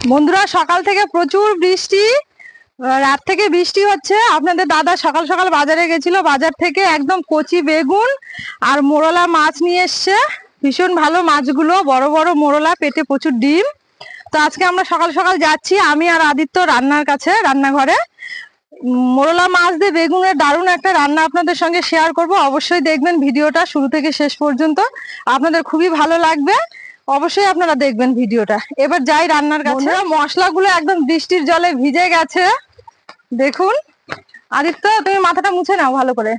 বন্ধুরা, সকাল থেকে প্রচুর বৃষ্টি রাত থেকে বৃষ্টি হচ্ছে। আপনাদের দাদা সকাল সকাল বাজারে গেছিল, বাজার থেকে একদম কচি বেগুন আর মোরলা মাছ নিয়ে এসছে। ভীষণ ভালো মাছগুলো, বড় বড় মোরলা, পেটে প্রচুর ডিম। তো আজকে আমরা সকাল সকাল যাচ্ছি, আমি আর আদিত্য রান্নার কাছে, রান্নাঘরে। মোরলা মাছ দিয়ে বেগুনের দারুণ একটা রান্না আপনাদের সঙ্গে শেয়ার করব। অবশ্যই দেখবেন ভিডিওটা শুরু থেকে শেষ পর্যন্ত। আপনাদের খুবই ভালো লাগবে। অবশ্যই আপনারা দেখবেন ভিডিওটা। এবার যাই রান্নার কাছে। মশলাগুলো একদম বৃষ্টির জলে ভিজে গেছে। দেখুন, আদিত্য, তুমি মাথাটা মুছে নাও ভালো করে।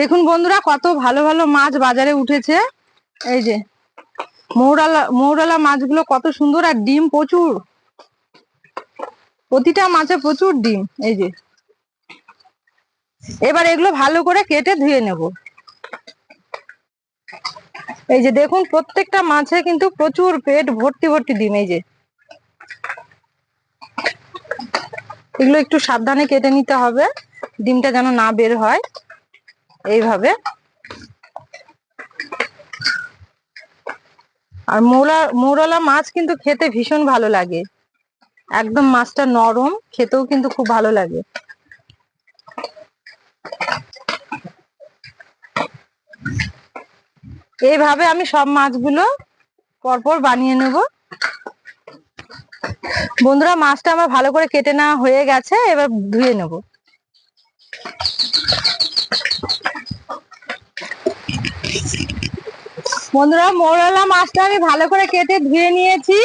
দেখুন বন্ধুরা, কত ভালো ভালো মাছ বাজারে উঠেছে। এই যে, মৌরালা মৌরালা মাছগুলো কত সুন্দর আর ডিম প্রচুর। প্রতিটা মাছে প্রচুর ডিম, এই যে। এবার এগুলো ভালো করে কেটে ধুয়ে নেব। এই যে দেখুন, প্রত্যেকটা মাছে কিন্তু প্রচুর পেট ভর্তি ভর্তি ডিম, এই যে। এগুলো একটু সাবধানে কেটে নিতে হবে, ডিমটা যেন না বের হয়, এইভাবে। আর মৌলা, মৌরলা মাছ কিন্তু খেতে ভীষণ ভালো লাগে। একদম মাছটা নরম, খেতেও কিন্তু খুব ভালো লাগে। এইভাবে আমি সব মাছগুলো পরপর বানিয়ে নেব। বন্ধুরা, মাছটা আমার ভালো করে কেটে নেওয়া হয়ে গেছে, এবার ধুয়ে নেব। বন্ধুরা, মোরলা মাছটা আমি ভালো করে কেটে ধুয়ে নিয়েছি।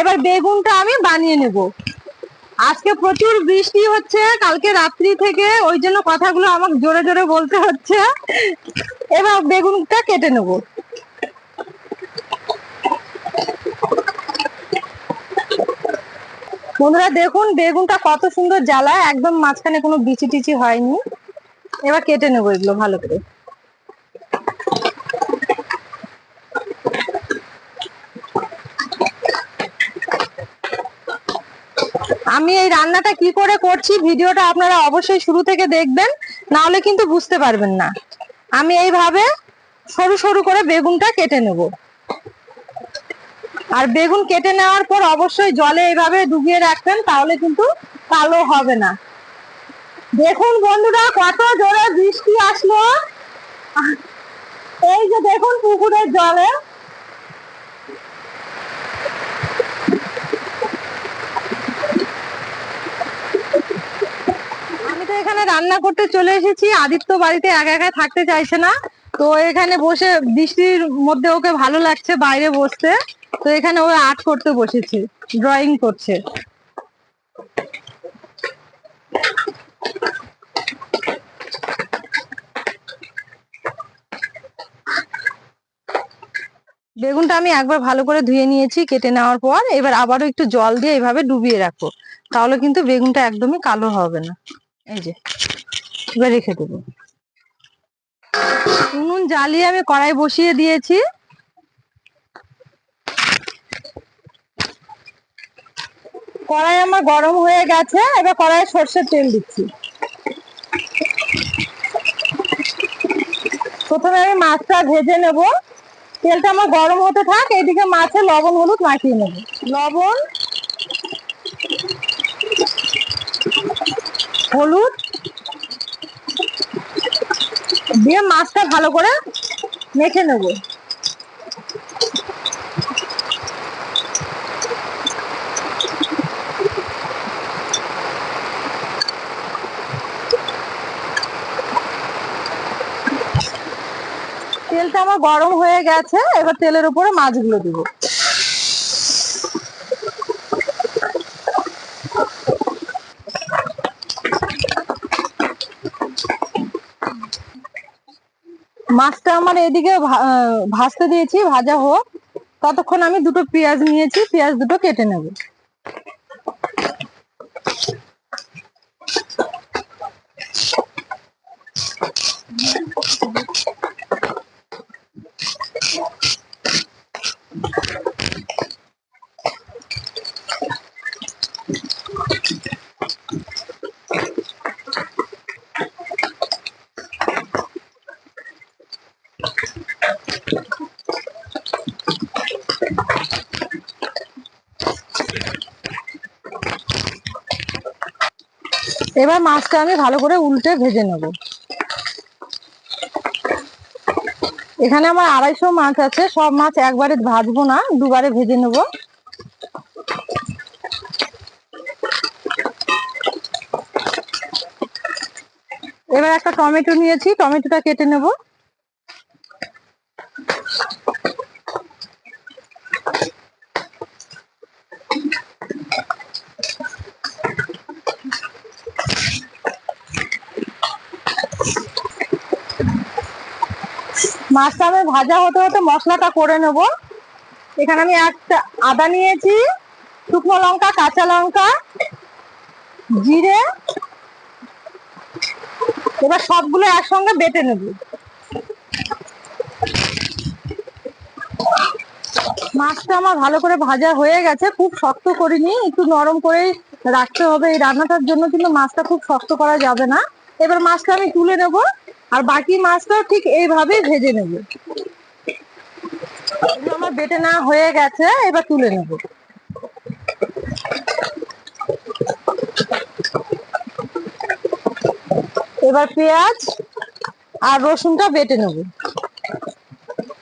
এবার বেগুনটা আমি বানিয়ে নেব। আজকে প্রচুর বৃষ্টি হচ্ছে, কালকে রাত্রি থেকে। ওই জন্য কথাগুলো আমাকে জোরে জোরে বলতে হচ্ছে। এবার বেগুনটা কেটে নেব। বন্ধুরা, দেখুন, বেগুনটা কত সুন্দর জ্বালা একদম মাঝখানে কোনো বিচি টিচি হয়নি। এবার কেটে নেব এগুলো ভালো করে। আমি এই রান্নাটা কি করে করছি ভিডিওটা আপনারা অবশ্যই শুরু থেকে দেখবেন না হলে কিন্তু বুঝতে পারবেন না। আমি এইভাবে সরু সরু করে বেগুনটা কেটে নেব। আর বেগুন কেটে নেওয়ার পর অবশ্যই জলে এইভাবে ডুবিয়ে রাখবেন, তাহলে কিন্তু কালো হবে না। দেখুন বন্ধুরা, কত জোরে বৃষ্টি আসলো। এই যে দেখুন পুকুরের জলে আমি তো এখানে রান্না করতে চলে এসেছি। আদিত্য বাড়িতে একা একা থাকতে চাইছে না। তো এখানে বসে বৃষ্টির মধ্যে ওকে ভালো লাগছে বাইরে বসতে। তো এখানে ও আর্ট করতে বসেছে, ড্রয়িং করছে। বেগুনটা আমি একবার ভালো করে ধুয়ে নিয়েছি, কেটে নেওয়ার পর। এবার আবারও একটু জল দিয়ে এইভাবে ডুবিয়ে রাখব তাহলে কিন্তু বেগুনটা একদমই কালো হবে না। এই যে, এবার রেখে দেবো। উনুন জ্বালিয়ে আমি কড়াই বসিয়ে দিয়েছি। কড়াই আমার গরম হয়ে গেছে, এবার কড়াইয়ে সর্ষের তেল দিচ্ছি। প্রথমে আমি মাছটা ভেজে নেব। তেলটা আমার গরম হতে থাক, এইদিকে মাছে লবণ, হলুদ মাখিয়ে নেব। লবণ হলুদ দিয়ে মাছটা ভালো করে মেখে নেব। তেলটা আমার গরম হয়ে গেছে, এবার তেলের উপরে মাছগুলো দিব। মাছটা আমার এদিকে ভাজতে দিয়েছি, ভাজা হোক। ততক্ষণ আমি দুটো পেঁয়াজ নিয়েছি, পেঁয়াজ দুটো কেটে নেব। মাছটা আমি ভালো করে উল্টে ভেজে নেব। এখানে আমার আড়াইশো মাছ আছে, সব মাছ একবারে ভাজবো না, দুবারে ভেজে নেব। এবার একটা টমেটো নিয়েছি, টমেটোটা কেটে নেব। মাছটা আমি ভাজা হতে হতে মশলাটা করে নেব। এখানে আমি একটা আদা নিয়েছি, শুকনো লঙ্কা, কাঁচা লঙ্কা, জিরে। এবার সবগুলো একসঙ্গে বেটে নেব। মাছটা আমার ভালো করে ভাজা হয়ে গেছে, খুব শক্ত করিনি, একটু নরম করেই রাখতে হবে। এই রান্নাটার জন্য কিন্তু মাছটা খুব শক্ত করা যাবে না। এবার মাছটা আমি তুলে নেব। আর বাকি মাছটাও ঠিক এইভাবে ভেজে নেব। আমার বেটে না হয়ে গেছে, এবার তুলে নেব। এবার পেঁয়াজ আর রসুনটা বেটে নেব।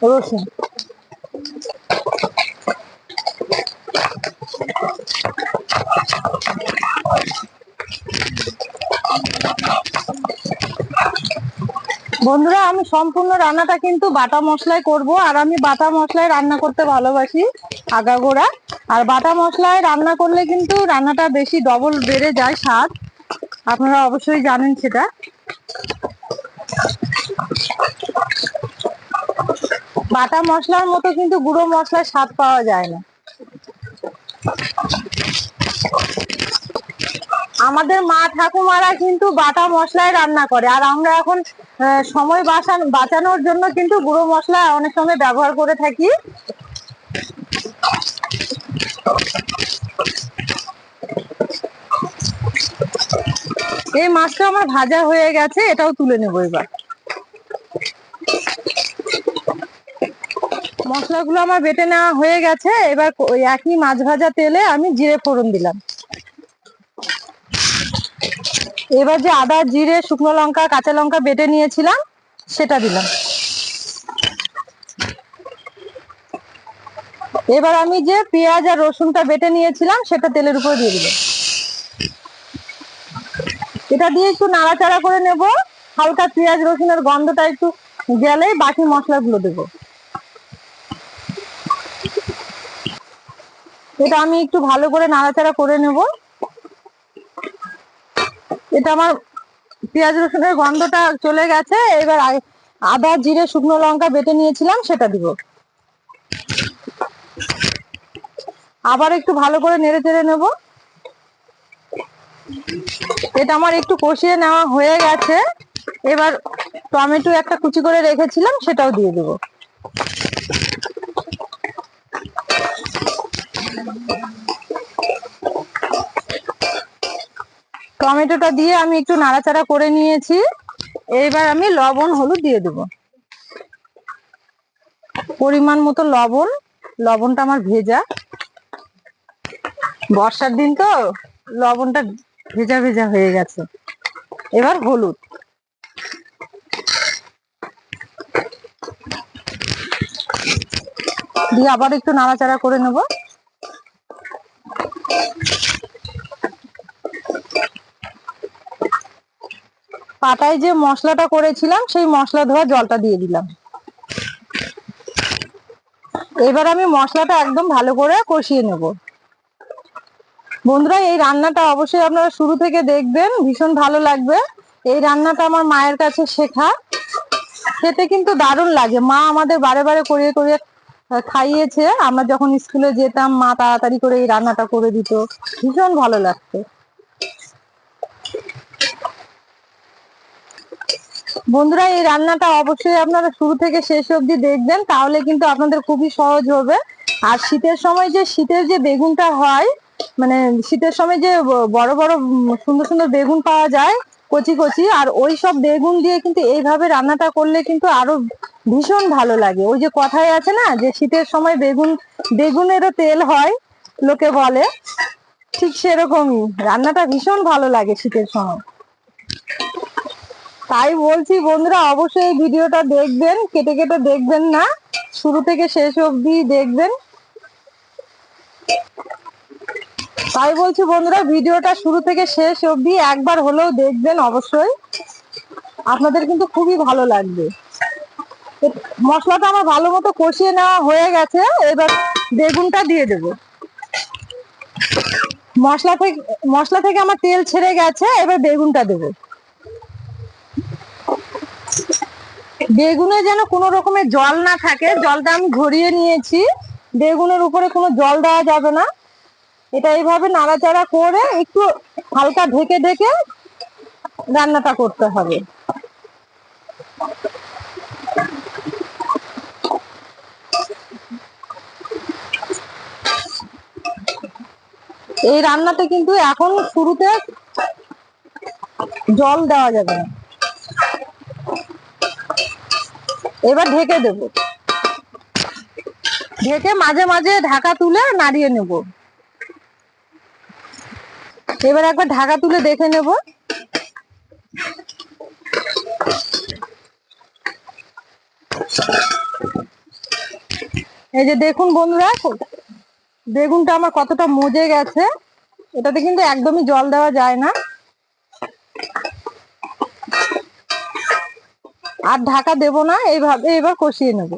রসুন। বন্ধুরা, আমি সম্পূর্ণ রান্নাটা কিন্তু বাটা মশলায় করব, আর আমি বাটা মশলায় রান্না করতে ভালোবাসি আগাগোড়া আর বাটা মশলায় রান্না করলে কিন্তু রান্নাটা বেশি ডবল বেড়ে যায় স্বাদ। আপনারা অবশ্যই জানেন সেটা। বাটা মশলার মতো কিন্তু গুঁড়ো মশলার স্বাদ পাওয়া যায় না। আমাদের মা ঠাকুমারা কিন্তু বাটা মশলায় রান্না করে। আর আমরা এখন সময় বাঁচান বাঁচানোর জন্য কিন্তু গুঁড়ো মশলা অনেক সময় ব্যবহার করে থাকি। এই মাছটা আমার ভাজা হয়ে গেছে, এটাও তুলে নেব এবার। মশলাগুলো আমার বেটে নেওয়া হয়ে গেছে, এবার একই মাছ ভাজা তেলে আমি জিরে ফোড়ন দিলাম। এবার যে আদা, জিরে, শুকনো লঙ্কা, কাঁচা লঙ্কা বেটে নিয়েছিলাম, সেটা দিলাম। এবার আমি যে পেঁয়াজ আর রসুনটা বেটে নিয়েছিলাম, সেটা তেলের উপর দিয়ে দিলাম। এটা দিয়ে একটু নাড়াচাড়া করে নেব। হালকা পেঁয়াজ, রসুনের গন্ধটা একটু গেলে বাকি মশলাগুলো দেবো। এটা আমি একটু ভালো করে নাড়াচাড়া করে নেব। এটা আমার পেঁয়াজ রসুনের গন্ধটা চলে গেছে। এবার আদা, জিরে, শুকনো লঙ্কা বেটে নিয়েছিলাম, সেটা দিব। আবার একটু ভালো করে নেড়ে চেড়ে নেব। এটা আমার একটু কষিয়ে নেওয়া হয়ে গেছে। এবার টমেটো একটা কুচি করে রেখেছিলাম, সেটাও দিয়ে দেবো। টমেটোটা দিয়ে আমি একটু নাড়াচাড়া করে নিয়েছি। এবার আমি লবণ, হলুদ দিয়ে দেব। পরিমাণ মতো লবণ। লবণটা আমার ভেজা। বর্ষার দিন তো লবণটা ভেজা ভেজা হয়ে গেছে। এবার হলুদ। দিয়ে আবার একটু নাড়াচাড়া করে নেব। পাটায় যে মশলাটা করেছিলাম, সেই মশলা ধোয়া জলটা দিয়ে দিলাম। এবার আমি মশলাটা একদম ভালো করে কষিয়ে নেব। বন্ধুরা, এই রান্নাটা অবশ্যই আপনারা শুরু থেকে দেখবেন, ভীষণ ভালো লাগবে। এই রান্নাটা আমার মায়ের কাছে শেখা। খেতে কিন্তু দারুণ লাগে। মা আমাদের বারে বারে করিয়ে করিয়ে খাইয়েছে। আমরা যখন স্কুলে যেতাম, মা তাড়াতাড়ি করে এই রান্নাটা করে দিত। ভীষণ ভালো লাগতো। বন্ধুরা, এই রান্নাটা অবশ্যই আপনারা শুরু থেকে শেষ অবধি দেখবেন, তাহলে কিন্তু আপনাদের খুবই সহজ হবে। আর শীতের সময় যে, শীতের যে বেগুনটা হয় মানে শীতের সময় যে বড় বড় সুন্দর সুন্দর বেগুন পাওয়া যায়, কচি কচি, আর ওই সব বেগুন দিয়ে কিন্তু এইভাবে রান্নাটা করলে কিন্তু আরও ভীষণ ভালো লাগে। ওই যে কথায় আছে না, যে শীতের সময় বেগুন, বেগুনেরও তেল হয়, লোকে বলে। ঠিক সেরকমই। রান্নাটা ভীষণ ভালো লাগে শীতের সময়। তাই বলছি বন্ধুরা, অবশ্যই ভিডিওটা দেখবেন, কেটে কেটে দেখবেন না। শুরু থেকে শেষ অবধি দেখবেন। তাই বলছি বন্ধুরা, ভিডিওটা শুরু থেকে শেষ অবধি একবার হলেও দেখবেন অবশ্যই। আপনাদের কিন্তু খুবই ভালো লাগবে। মশলাটা আমার ভালো মতো কষিয়ে নেওয়া হয়ে গেছে, এবার বেগুনটা দিয়ে দেবো। মশলা থেকে মশলা থেকে আমার তেল ছেড়ে গেছে, এবার বেগুনটা দেবো। বেগুনে যেন কোনো রকমের জল না থাকে, জলটা আমি ঝরিয়ে নিয়েছি। বেগুনের উপরে কোনো জল দেওয়া যাবে না। এটা এইভাবে নাড়াচাড়া করে একটু হালকা ঢেকে ঢেকে রান্নাটা করতে হবে। এই রান্নাতে কিন্তু এখন শুরুতে জল দেওয়া যাবে না। এবার ঢেকে দেব। ঢেকে মাঝে মাঝে ঢাকা তুলে নাড়িয়ে নেব। এবার একবার ঢাকা তুলে দেখে নেব। এই যে দেখুন বন্ধুরা, বেগুনটা আমার কতটা মজে গেছে। এটাতে কিন্তু একদমই জল দেওয়া যায় না। আর ঢাকা দেব না, এইভাবে এবার কষিয়ে নেব।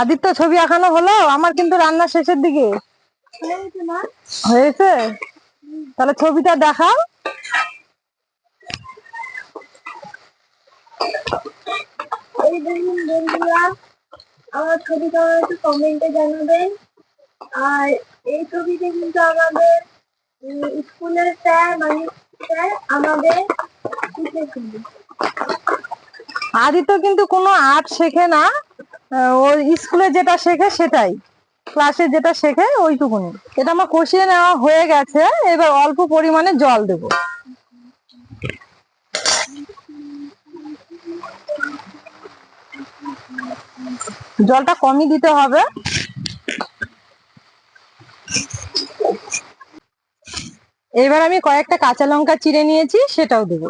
আদিত্য ছবি আঁকানো হলো, আমার কিন্তু রান্না শেষের দিকে। হয়েছে? তাহলে ছবিটা দেখাও। বন্ধুরা, আমার ছবি কেমন একটু কমেন্টে জানাবেন। আর এই ছবিতে কিন্তু আমাদের স্কুলের স্যার মানে স্যার আমাদের শিখেছিল আদিত্য কিন্তু কোনো আর্ট শেখে না ও স্কুলে যেটা শেখে সেটাই। ক্লাসে যেটা শেখে ওইটুকুনি। এটা আমার কষিয়ে নেওয়া হয়ে গেছে, এবার অল্প পরিমাণে জল দেব। জলটা কমই দিতে হবে। এবার আমি কয়েকটা কাঁচা লঙ্কা চিড়ে নিয়েছি, সেটাও দেবো।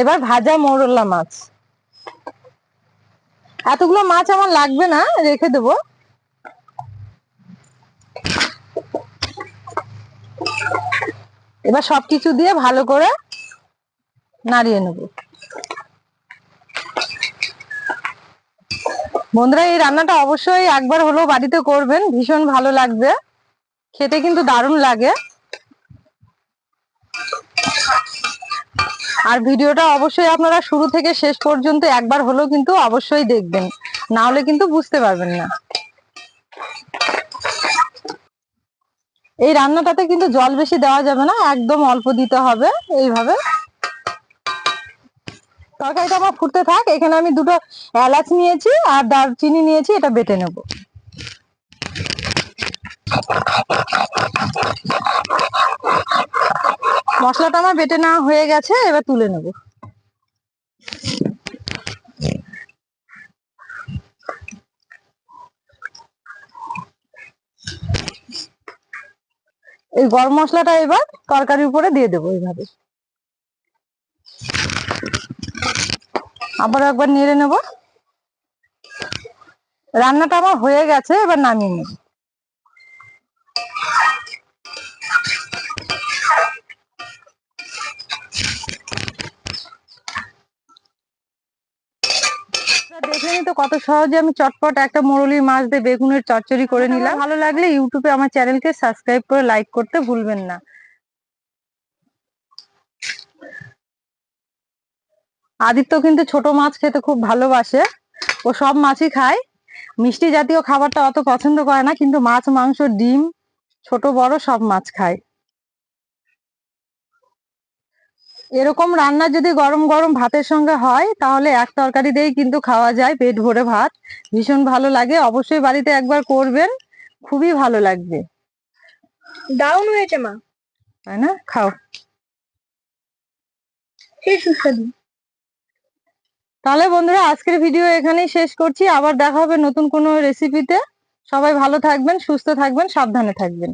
এবার ভাজা মোরলা মাছ। এতগুলো মাছ আমার লাগবে না, রেখে দেবো। এবার সবকিছু দিয়ে ভালো করে নাড়িয়ে নেব। বন্ধুরা, এই রান্নাটা অবশ্যই একবার হলেও বাড়িতে করবেন। ভীষণ ভালো লাগবে। খেতে কিন্তু দারুণ লাগে। আর ভিডিওটা অবশ্যই আপনারা শুরু থেকে শেষ পর্যন্ত একবার হলেও কিন্তু অবশ্যই দেখবেন। না হলে কিন্তু বুঝতে পারবেন না। এই রান্নাটাতে কিন্তু জল বেশি দেওয়া যাবে না, একদম অল্প দিতে হবে এইভাবে। তরকারিটা আমার ফুটতে থাক, এখানে আমি দুটো এলাচ নিয়েছি আর দারচিনি নিয়েছি, এটা বেটে নেব। মশলাটা আমার বেটে নেওয়া হয়ে গেছে, এবার তুলে নেব। এই গরম মশলাটা এবার তরকারির উপরে দিয়ে দেবো এইভাবে। আবার একবার নেড়ে নেব। রান্নাটা আমার হয়ে গেছে এবার নামিয়ে নেব। দেখে তো কত সহজে আমি চটপট একটা মোরলির মাছ দিয়ে বেগুনের চচ্চড়ি করে নিলাম। ভালো লাগলে ইউটিউবে আমার চ্যানেলকে সাবস্ক্রাইব করে লাইক করতে ভুলবেন না। আদিত্য কিন্তু ছোট মাছ খেতে খুব ভালোবাসে। ও সব মাছই খায়। মিষ্টি জাতীয় খাবারটা অত পছন্দ করে না কিন্তু মাছ মাংস ডিম ছোট বড় সব মাছ খায়। এরকম রান্না যদি গরম গরম ভাতের সঙ্গে হয় তাহলে এক তরকারি দিয়েই কিন্তু খাওয়া যায় পেট ভরে ভাত। ভীষণ ভালো লাগে অবশ্যই বাড়িতে একবার করবেন খুবই ভালো লাগবে। ডাউন হয়েছে মা। তাই না? খাও। সেই সুস্বাদু। তাহলে বন্ধুরা, আজকের ভিডিও এখানেই শেষ করছি। আবার দেখা হবে নতুন কোনো রেসিপিতে সবাই ভালো থাকবেন, সুস্থ থাকবেন, সাবধানে থাকবেন।